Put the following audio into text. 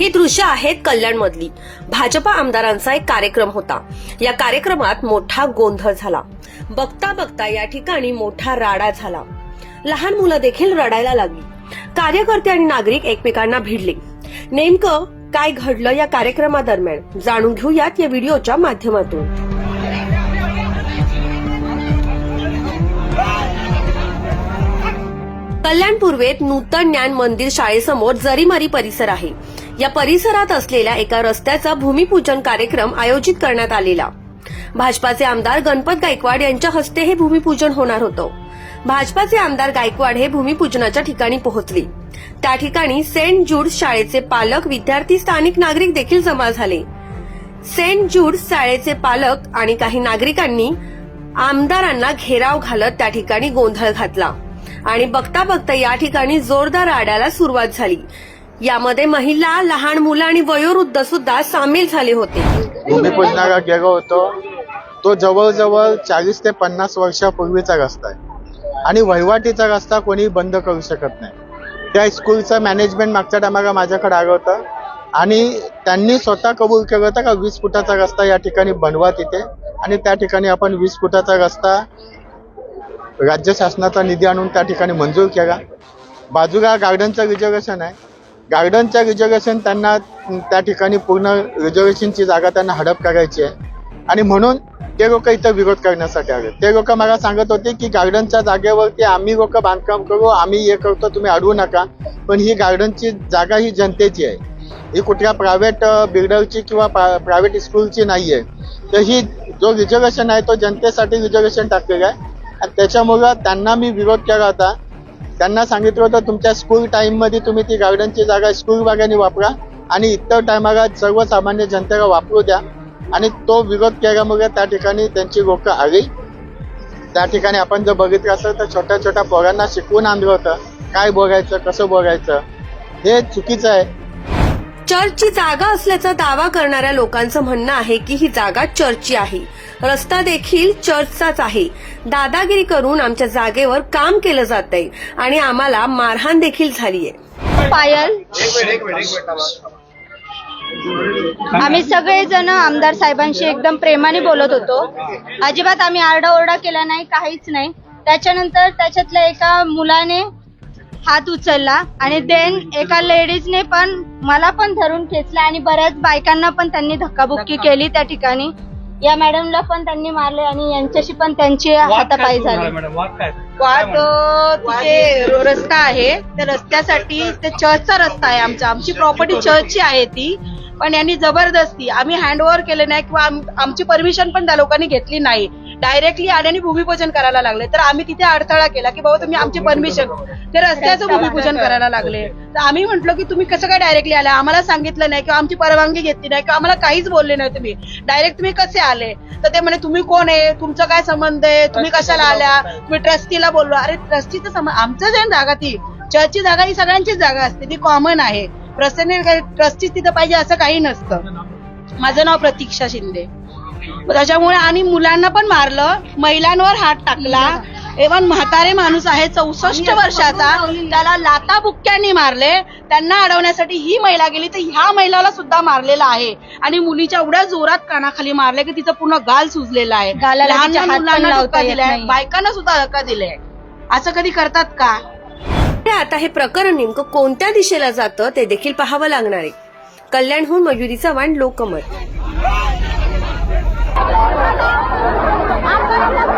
ही दृश्य आहेत कल्याण मधली भाजपा आमदारांचा एक कार्यक्रम होता. या कार्यक्रमात मोठा गोंधळ झाला. बघता बघता या ठिकाणी मोठा राडा झाला. लहान मुलं देखील रडायला लागली. कार्यकर्ते आणि नागरिक एकमेकांना भिडले. नेमकं काय घडलं या कार्यक्रमादरम्यान? जाणून घेऊयात या व्हिडिओच्या माध्यमातून. कल्याण पूर्वेत नूतन ज्ञान मंदिर शाळेसमोर जरीमारी परिसर आहे. या परिसरात असलेल्या एका रस्त्याचा भूमिपूजन कार्यक्रम आयोजित करण्यात आलेला. भाजपाचे आमदार गणपत गायकवाड यांच्या हस्ते हे भूमिपूजन होणार होतं. भाजपाचे आमदार गायकवाड हे भूमिपूजनाच्या ठिकाणी पोहोचले. त्या ठिकाणी सेंट जूड शाळेचे पालक विद्यार्थी स्थानिक नागरिक देखील जमा झाले. सेंट जूड शाळेचे पालक आणि काही नागरिकांनी आमदारांना घेराव घालत त्या ठिकाणी गोंधळ घातला. आणि बघता बघता या ठिकाणी जोरदार आड्याला सुरुवात झाली. यामध्ये महिला लहान मुलं आणि वयोवृद्ध सुद्धा सामील झाले होते. भूमिपूजनाला गेलो होतो. तो जवळजवळ चाळीस ते पन्नास वर्षापूर्वीचा रस्ता आहे. आणि वहिवाटीचा रस्ता कोणी बंद करू शकत नाही. त्या स्कूलचं मॅनेजमेंट मागच्या टायमाला माझ्याकडे आलं होतं. आणि त्यांनी स्वतः कबूल केलं होतं का वीस फुटाचा रस्ता या ठिकाणी बनवा तिथे. आणि त्या ठिकाणी आपण वीस फुटाचा रस्ता राज्य शासनाचा निधी आणून त्या ठिकाणी मंजूर केला. बाजूला गार्डनचं रिझर्वेशन आहे. गार्डनचं रिझर्वेशन त्यांना त्या ठिकाणी पूर्ण रिझर्वेशनची जागा त्यांना हडप करायची आहे. आणि म्हणून ते लोक इथं विरोध करण्यासाठी आले. ते लोक मला सांगत होते की गार्डनच्या जागेवरती आम्ही लोक बांधकाम करू आम्ही हे करतो तुम्ही अडवू नका. पण ही गार्डनची जागा ही जनतेची आहे. ही कुठल्या प्रायव्हेट बिल्डरची किंवा प्रायव्हेट स्कूलची नाही आहे तर ही जो रिझर्वेशन आहे तो जनतेसाठी रिझर्वेशन टाकलेला आहे. आणि त्याच्यामुळं त्यांना मी विरोध केला होता. त्यांना सांगितलं होतं तुमच्या स्कूल टाईममध्ये तुम्ही ती गार्डनची जागा स्कूल बागाने वापरा आणि इतर टायमाला सर्वसामान्य जनतेला वापरू द्या. आणि तो विरोध केल्यामुळे त्या ठिकाणी त्यांची लोक आली. त्या ठिकाणी आपण जर बघितलं असेल तर छोट्या छोट्या पोरांना शिकवून आणलं होतं. काय बघायचं कसं बघायचं हे चुकीचं आहे. चर्चची जागा असल्याचा दावा करणाऱ्या लोकांचं म्हणणं आहे की ही जागा चर्चची आहे. रस्ता देखील चर्चचाच आहे. दादागिरी करून आमच्या जागेवर काम केलं जात आहे आणि आम्हाला मारहाण देखील झालीय. पायल. आम्ही सगळेजण आमदार साहेबांशी एकदम प्रेमाने बोलत होतो. अजिबात आम्ही आरडाओरडा केला नाही काहीच नाही. त्याच्यानंतर त्याच्यातल्या एका मुलाने हात उचलला आणि देन एका लेडीजने पण मला पण धरून खेचला आणि बऱ्याच बायकांना पण त्यांनी धक्काबुक्की केली त्या ठिकाणी. या मॅडमला पण त्यांनी मारले आणि यांच्याशी पण त्यांची हातापाई झाली. वाद तिथे रस्ता आहे. त्या रस्त्यासाठी ते चर्चचा रस्ता आहे आमचा. आमची प्रॉपर्टी चर्चची आहे ती. पण यांनी जबरदस्ती आम्ही हँड ओव्हर केले नाही किंवा आम- आमची परमिशन पण त्या लोकांनी घेतली नाही. डायरेक्टली आल्याने भूमिपूजन करायला लागले. तर आम्ही तिथे अडथळा केला की बाबा तुम्ही आमची परमिशन ते रस्त्याचं भूमिपूजन करायला लागले. तर आम्ही म्हटलो की तुम्ही कसं काय डायरेक्टली आले? आम्हाला सांगितलं नाही किंवा आमची परवानगी घेतली नाही किंवा आम्हाला काहीच बोलले नाही तुम्ही. डायरेक्ट तुम्ही कसे आले? तर ते म्हणे तुम्ही कोण आहे? तुमचा काय संबंध आहे? तुम्ही कशाला आल्या? तुम्ही ट्रस्टीला बोललो. अरे ट्रस्टीचं संबंध आमचंच आहे ना जागा ती. चर्चची जागा ही सगळ्यांचीच जागा असते. ती कॉमन आहे. प्रसन्न ट्रस्टीच तिथं पाहिजे असं काही नसतं. माझं नाव प्रतीक्षा शिंदे. त्याच्यामुळे आणि मुलांना पण मारलं. महिलांवर हात टाकला. एवन म्हातारे माणूस आहे चौसष्ट वर्षाचा. त्याला लाता बुक्क्यांनी मारले. त्यांना अडवण्यासाठी ही महिला गेली तर ह्या महिलाला सुद्धा मारलेला आहे. आणि मुलीच्या एवढ्या जोरात कानाखाली मारले की तिचं पूर्ण गाल सुजलेला आहे. लहान मुलांना धक्का दिलाय. बायकांना सुद्धा धक्का दिलाय. असं कधी करतात का? आता हे प्रकरण नेमकं कोणत्या दिशेला जातं ते देखील पाहावं लागणार आहे. कल्याणहून मयुरी चव्हाण लोकमत. আমরা